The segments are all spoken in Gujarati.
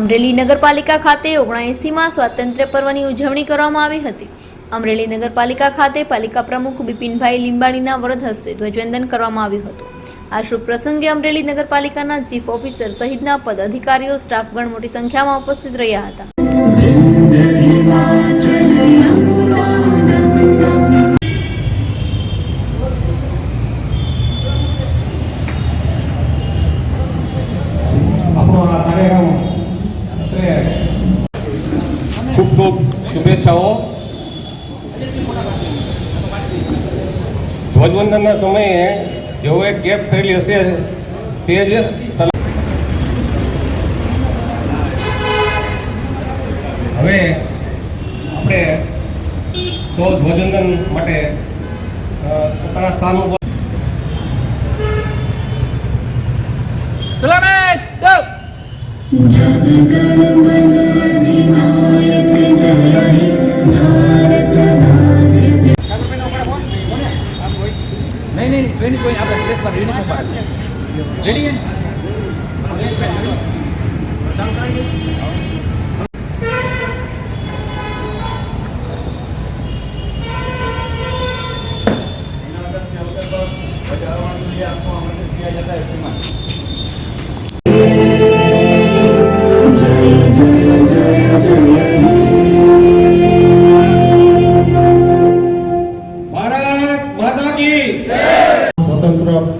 અમરેલી નગરપાલિકા ખાતે ઓગણએંસીમાં સ્વાતંત્ર્ય પર્વની ઉજવણી કરવામાં આવી હતી. અમરેલી નગરપાલિકા ખાતે પાલિકા પ્રમુખ બિપિનભાઈ લીંબાણીના વરદ હસ્તે ધ્વજવંદન કરવામાં આવ્યું હતું. આ શુભ પ્રસંગે અમરેલી નગરપાલિકાના ચીફ ઓફિસર સહિતના પદ અધિકારીઓ સ્ટાફગણ મોટી સંખ્યામાં ઉપસ્થિત રહ્યા હતા. ખૂબ ખૂબ શુભેચ્છાઓ. ધ્વજવંદનના સમયે જેઓએ કેપ કરેલી હશે તે જ હવે આપણે સૌ ધ્વજવંદન માટે પોતાના સ્થાન ઉપર સલામત નહીં નહીં કોઈની કોઈ આપણે ડ્રેસ પર યુનિફોર્મ પર રેડી ભારત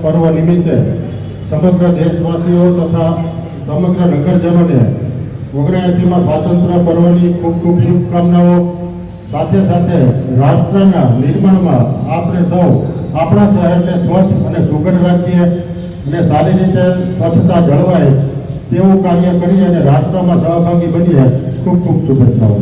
પર્વ નિમિત્તે સમગ્ર દેશવાસીઓ તથા સમગ્ર નગરજનોને ઓગણએંસીમાં સ્વાતંત્ર્ય પર્વની ખૂબ ખૂબ શુભકામનાઓ. સાથે સાથે રાષ્ટ્રના નિર્માણમાં આપણે સૌ આપણા શહેરને સ્વચ્છ અને સુઘડ રાખીએ અને સારી રીતે સ્વચ્છતા જળવાય તેવું કાર્ય કરી અને રાષ્ટ્રમાં સહભાગી બનીએ. ખૂબ ખૂબ શુભેચ્છાઓ.